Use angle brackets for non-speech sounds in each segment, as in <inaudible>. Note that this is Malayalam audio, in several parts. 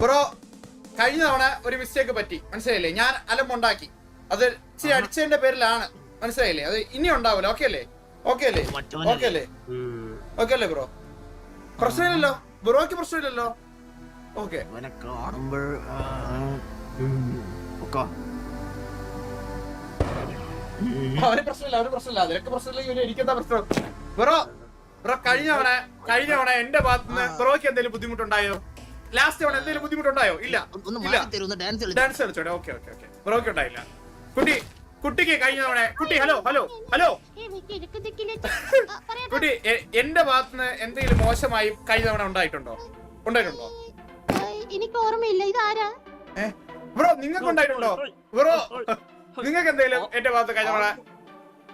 ബ്രോ കഴിഞ്ഞ തവണ ഒരു മിസ്റ്റേക്ക് പറ്റി. മനസ്സിലായില്ലേ? ഞാൻ അലമ്പുണ്ടാക്കി അത് ഇച്ചിരി അടിച്ചതിന്റെ പേരിലാണ്. മനസ്സിലായില്ലേ? അത് ഇനി ഉണ്ടാവില്ല ഓക്കെ അല്ലേ? ഓക്കെ അല്ലേ? ഓക്കെ അല്ലേ. ഓക്കെ അല്ലേ ബ്രോ പ്രശ്നമില്ലല്ലോ. ബ്രോക്ക് പ്രശ്നമില്ലല്ലോ. ഓക്കെ അവനെ പ്രശ്നമില്ല അവന് പ്രശ്നമില്ല. അതിനൊക്കെ പ്രശ്നമില്ല എനിക്കെന്താ പ്രശ്നം? ബ്രോ ബ്രോ കഴിഞ്ഞ തവണ കഴിഞ്ഞ തവണ എന്റെ ഭാഗത്ത് ബ്രോക്ക് എന്തെങ്കിലും ബുദ്ധിമുട്ടുണ്ടായോ? ലാസ്റ്റ് തവണ എന്തെങ്കിലും ബുദ്ധിമുട്ടുണ്ടായോ? ഇല്ല. ഒന്ന് ഇല്ല. മാറി ഡാൻസ് കളിച്ചു. ഡാൻസ് കളിച്ചോടെ ഓക്കെ ഓക്കെ ഓക്കെ. ബ്രോക്ക് ഉണ്ടായില്ല. കുട്ടി കുട്ടിക്ക് കഴിഞ്ഞ തവണ കുട്ടി ഹലോ ഹലോ ഹലോ. കുട്ടി എ- എന്റെ ഭാഗത്തുനിന്ന് എന്തെങ്കിലും മോശമായി കഴിഞ്ഞ തവണ ഉണ്ടായിട്ടുണ്ടോ? ഉണ്ടായിട്ടുണ്ടോ? എനിക്ക് ഓർമ്മയില്ല. ഇതാരാ? ആരാ ബ്രോ നിങ്ങൾക്ക് ഉണ്ടായിട്ടുണ്ടോ? ബ്രോ നിങ്ങൾക്ക് എന്തെങ്കിലും എന്റെ ഭാഗത്ത് കഴിഞ്ഞ തവണ?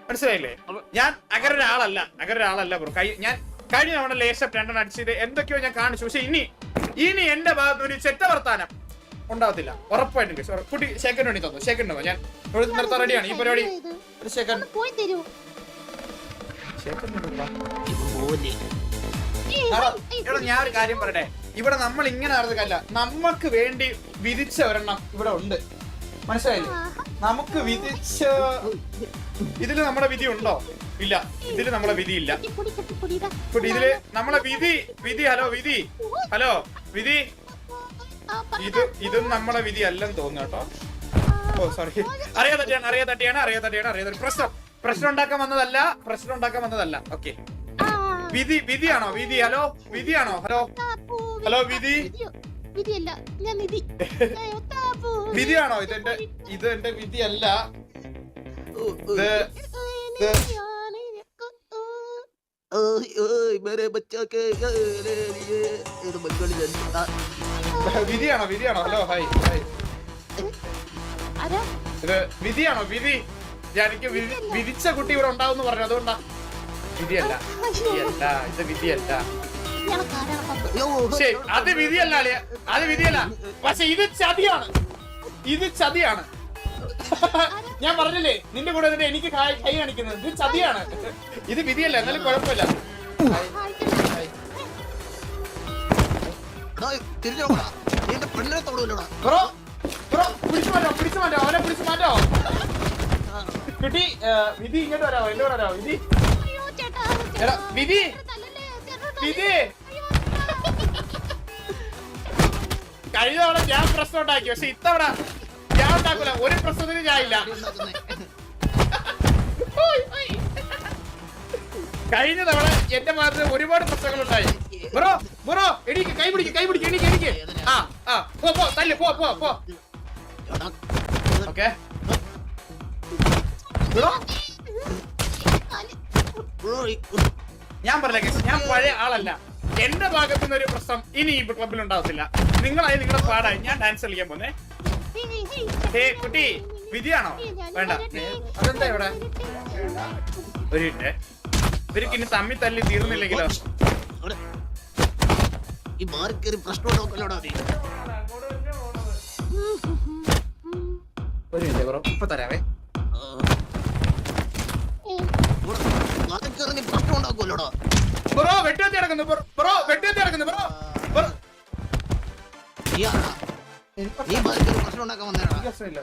മനസ്സിലായില്ലേ? ഞാൻ അങ്ങനെ ഒരാളല്ല അങ്ങനെ ഒരാളല്ല ബ്രോ ഞാൻ കഴിഞ്ഞ തവണ ലേശം രണ്ടെണ്ണം അടിച്ചത് എന്തൊക്കെയോ ഞാൻ കാണിച്ചു. പക്ഷെ ഇനി ഇനി എന്റെ ഭാഗത്ത് ഒരു ചെറ്റ വർത്താനം. ഉണ്ടാവത്തില്ല. ഉറപ്പായിട്ടും കേസ്. കുട്ടി സെക്കൻഡ് വേണ്ടി തന്നു. സെക്കൻഡ് ഞാൻ ഇവിടെ നിർത്താൻ റെഡിയാണ്. ഈ പരിപാടി ഒരു സെക്കൻഡ് എടാ, ഞാൻ ഒരു കാര്യം പറയട്ടെ. ഇവിടെ നമ്മൾ ഇങ്ങനെ നടന്നില്ല നമുക്ക് വേണ്ടി വിധിച്ച ഒരെണ്ണം ഇവിടെ ഉണ്ട്. മനസ്സിലായില്ലേ? നമുക്ക് വിധിച്ച ഇതിൽ നമ്മുടെ വിധി ഉണ്ടോ? ഇല്ല. ഇതിൽ നമ്മളെ വിധി ഇല്ല ഇതിൽ നമ്മളെ വിധി വിധി ഹലോ വിധി. ഹലോ. വിധി? ഇത് ഇതും നമ്മളെ വിധി അല്ലെന്ന് തോന്നുന്നു കേട്ടോ. ഓ സോറി അറിയാതെ തട്ടിയാണ് അറിയാതെ തട്ടിയാണ് അറിയാതെ തട്ടിയാണ് അറിയാതെ പ്രശ്നം. പ്രശ്നം ഉണ്ടാക്കാൻ വന്നതല്ല പ്രശ്നം ഉണ്ടാക്കാൻ വന്നതല്ല. ഓക്കെ വിധി വിധിയാണോ? വിധി ഹലോ? വിധിയാണോ? ഹലോ? ഹലോ, വിധി? വിധിയോ? വിധിയല്ല ഞാൻ <laughs> താപ്പു. വിധിയാണോ? ഇതെന്റെ ഇത് എന്റെ വിധിയല്ല मेरे बच्चों के ഇത് മലയാളി ജനത വിധിയാണോ? വിധിയാണോ? ഹലോ ഹായ് ഹായ് ആരാ? ഇത് വിധിയാണോ? വിധി. ഞാൻ എനിക്ക് വിധിച്ച കുട്ടി ഇവിടെ ഉണ്ടാവും പറഞ്ഞു. അതുകൊണ്ടാ. വിധിയല്ല. വിധിയല്ല. ഇത് വിധിയല്ല. അത് വിധിയല്ല അളിയ. അത് വിധിയല്ല. പക്ഷെ ഇത് ചതിയാണ്. ഇത് ചതിയാണ്. ഞാൻ പറഞ്ഞില്ലേ നിന്റെ കൂടെ എനിക്ക് കൈ കാണിക്കുന്നത്. ഇത് ചതിയാണ്. ഇത് വിധിയല്ല. എന്നാലും കുഴപ്പമില്ല. തിരിഞ്ഞു നോക്കടാ നീ എന്റെ പെണ്ണിനെ തൊടൂലടാ ബ്രോ ബ്രോ പിടിച്ചു മാറ്റോ പിടിച്ചു മാറ്റോ അവനെ പിടിച്ചു മാറ്റോ. കുട്ടി വിധി ഇങ്ങോട്ട് വരാവോ വരാവോ വിധി? എടാ വിധി? കഴിഞ്ഞ തവണ ഞാൻ പ്രശ്നം ഉണ്ടാക്കി പക്ഷെ ഇത്തവണ ഞാൻ ഉണ്ടാക്കൂല. ഒരു പ്രശ്നത്തിന് ഞാൻ കഴിഞ്ഞ തവണ എന്റെ ഭാഗത്ത് ഒരുപാട് പ്രശ്നങ്ങളുണ്ടായി. ബ്രോ ബ്രോ എണീക്ക് കൈ പിടിക്ക് കൈ പിടിക്ക് എണീക്ക് എണീക്ക്. ആ ആ പോ പോ പോ പോ പോ. ബ്രോ. ഞാൻ പറഞ്ഞ ഞാൻ പഴയ ആളല്ല. എന്റെ ഭാഗത്തു നിന്ന് ഒരു പ്രശ്നം ഇനി ഈ ക്ലബിൽ ഉണ്ടാവത്തില്ല. നിങ്ങളായി നിങ്ങളുടെ പാടായി. ഞാൻ ഡാൻസ് കളിക്കാൻ പോന്നെ. ഹേ കുട്ടി വിധിയാണോ? വേണ്ട. അതെന്താ ഇവിടെ? ഒരു ഇവർക്ക് ഇനി തമ്മി തല്ലി തീർന്നില്ലെങ്കിലോ? ഈ മാറിക്കേറി പ്രശ്നം നോക്കലോടാ നീ ഒരു മിനിറ്റ് ബ്രോ ഇപ്പൊ തരാവേ. നീ പ്രശ്നം ഉണ്ടാക്കുമല്ലോടാ ബ്രോ വെട്ടുകത്തി നടക്കുന്നു. ബ്രോ വെട്ടുകത്തി നടക്കുന്നു. ബ്രോ നീ പ്രശ്നം ഉണ്ടാക്കാൻ വന്നേടാ ആവശ്യമില്ല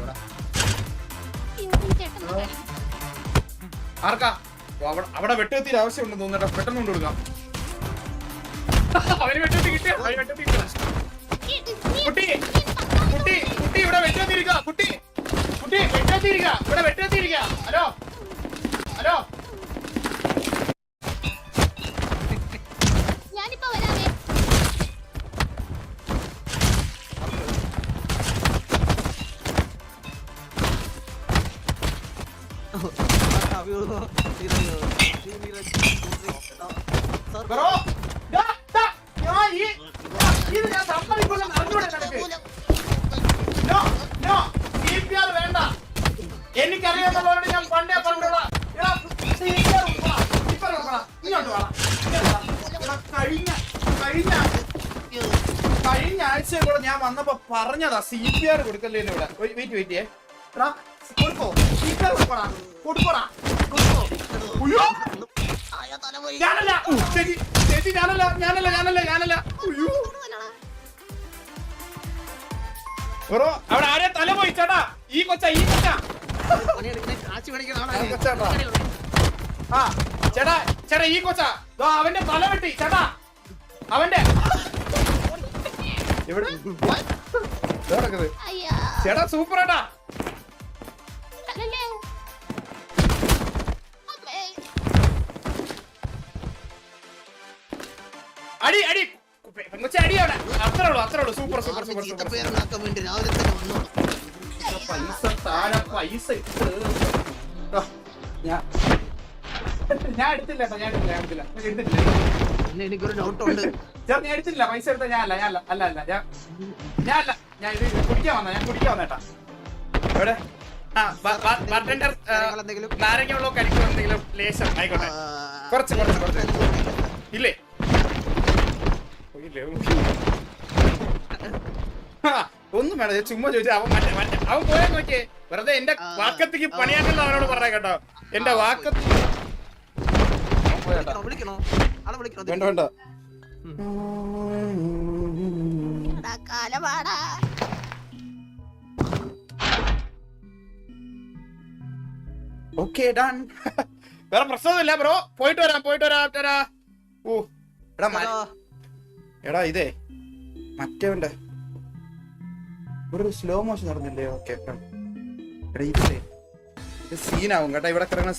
ഇവിടെ. ആർക്കാ? അവിടെ വെട്ടുകത്തിയുടെ ആവശ്യമുണ്ടെന്ന് തോന്നട്ടെ പെട്ടെന്ന് കൊണ്ട് കൊടുക്കാം കുട്ടി കുട്ടി കുട്ടി കുട്ടി കുട്ടി ഹലോ? ഹലോ? വാടാ, ഇങ്ങോട്ട് വാ. എടാ, കഴിഞ്ഞ കഴിഞ്ഞ കഴിഞ്ഞ ആഴ്ച കൂടെ ഞാൻ വന്നപ്പോ പറഞ്ഞതാ സി പി ആർ കൊടുക്കല്ലേ ഇവിടെ വെയിറ്റ് വെയിറ്റ് എടാ കൊടുക്കോ സ്പീക്കർ കൊടുക്കോടാ കൊടുക്കോടാ കൊടുക്കോ ഉയ്യോ. ഞാനല്ല. ചേച്ചി ചേച്ചി ഞാനല്ല. ഞാനല്ല ഞാനല്ല ഞാനല്ല. ഉയ്യോ. ബ്രോ അവിടെ ആരെ തല പോയി ചേട്ടാ ഈ കൊച്ച ഈ കൊച്ച. ആ ചേട്ടാ ചേട്ടാ ഈ കൊച്ച. അവന്റെ തല വെട്ടി ചേട്ടാ. അവന്റെ. ചേട്ടാ സൂപ്പർ ഏട്ടാ അടി അടി. പെങ്കൊച്ച അടി അവിടെ. അത്രേ ഉള്ളൂ അത്രേ ഉള്ളൂ. സൂപ്പർ സൂപ്പർ സൂപ്പർ സൂപ്പർ പേരുണ്ടാക്കാൻ വേണ്ടി രാവിലെ തന്നെ വന്നോളൂ പൈസ താഴെ പൈസ ഇട്ട് ഞാൻ ഞാൻ എടുത്തില്ല ഞാൻ എടുത്തില്ല ഞാൻ എടുത്തില്ല. ഞാൻ എടുത്തിട്ടില്ല. പിന്നെ എനിക്കൊരു ഡൗട്ട് ചേട്ടാ ഞാൻ എടുത്തില്ല പൈസ എടുത്ത ഞാൻ അല്ല ഞാൻ അല്ല അല്ല അല്ല. ഞാൻ ഞാൻ അല്ല ഞാൻ ഇത് കുടിക്കാൻ വന്ന ഞാൻ കുടിക്കാൻ വന്നേട്ടാ. എവിടെ? ആ ബാർട്ടൻഡർ? നാരങ്ങ വെള്ളമോ കരിക്കോ എന്തെങ്കിലും ലേശം ആയിക്കോട്ടെ. കുറച്ച് കുറച്ച് കുറച്ച്. ഇല്ലേ? ഒന്നും വേണം ഞാൻ ചുമ്മാ ചോദിച്ചാ അവൻ മറ്റേ മറ്റേ അവൻ പോയാൽ നോക്കിയേ. വെറുതെ എന്റെ വാക്കത്തേക്ക്. പണിയാക്കല്ല അവനോട് പറഞ്ഞ കേട്ടോ. എന്റെ വാക്കത്തി വേണ്ട ഓക്കെ ഡൺ വേറെ പ്രശ്നമൊന്നുമില്ല ബ്രോ. പോയിട്ട് വരാം പോയിട്ട് വരാം. ഓ എടാ. എടാ ഇതേ. മറ്റേവന്റെ. ഒരു സ്ലോ മോഷൻ നടന്നില്ലേ? ഓക്കെ സീനാവും കേട്ടോ. ഇവിടെ കിടക്കുന്ന